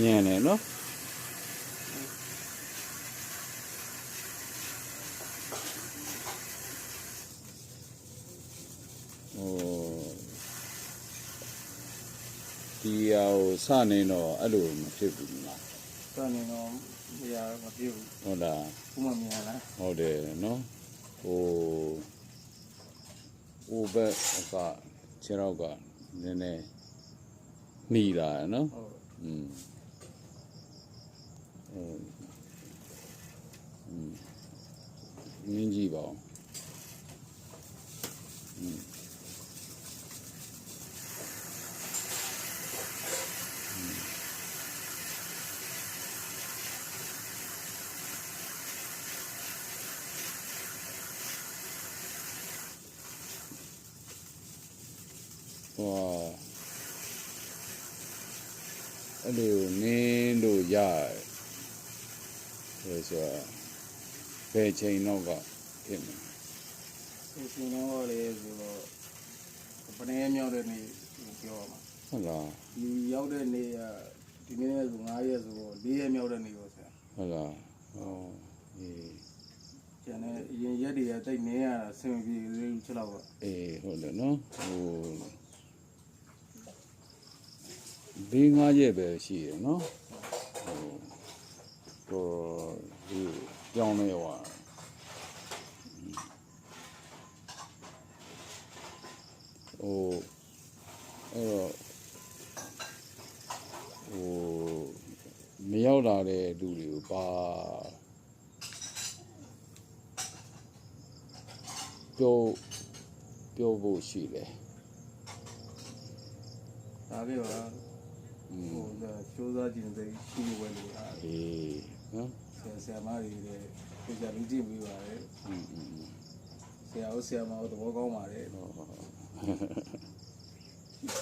ညံတယ်နော်ဟိုဒီဟာကိုစနေတော့အဲ့လိုမဖြစ်ဘူးလားစနေတော့မရမပြေဘူးဟုတ်လားခုမှမြင်ရလားဟုတ်တယ်နော်ဟိုဟိုဘက်အကခြေတော့ကနည်းနည်းမိလာတယ်နော်ဟုတ်อืม နင်းကြည့်ပါဦးอืมဟွာအဲ့လိုနင်းလို့ရတယ်ဆိုတော့ ဘယ်ချိန်တော့ကဖြစ်မလဲဒီစင်းတော့လေဆိုတော့ပနေမြောက်တဲ့နေ့ပြောမှာဟုတ်လားဒီရောက်တဲ့နေ့ကဒီနေ့ဆို9ရက်ဆိုတော့4ရက်မြောက်တဲ့နေ့ပေါ့ဆရာဟုတ်လားဟောအေးကျန်တဲ့အရင်ရက်တွေကတိတ်နေရတာဆင်ပြေသေးချက်တော့ပါအေးဟုတ်တယ်နော်ဟိုဘေးငါးရက်ပဲရှိရယ်နော်ဟိုတော့ဒီ ကြောင်းနေဟွာဟိုအဲ့တော့ဟိုမရောက်လာတဲ့လူတွေကိုပါပြောပြောဖို့ရှိတယ်ဒါလေးပါอืဟိုมဒါစူးစမ်းကြည့်နေရှိနေဝဲလို့အားအေး နော်ဆရာဆရာမတွေလည်းကြည်လူကြည့်ပြီးပါတယ်ဆရာဦးဆရာမတို့သဘောကောင်းပါတယ်ဟုတ်ဟုတ်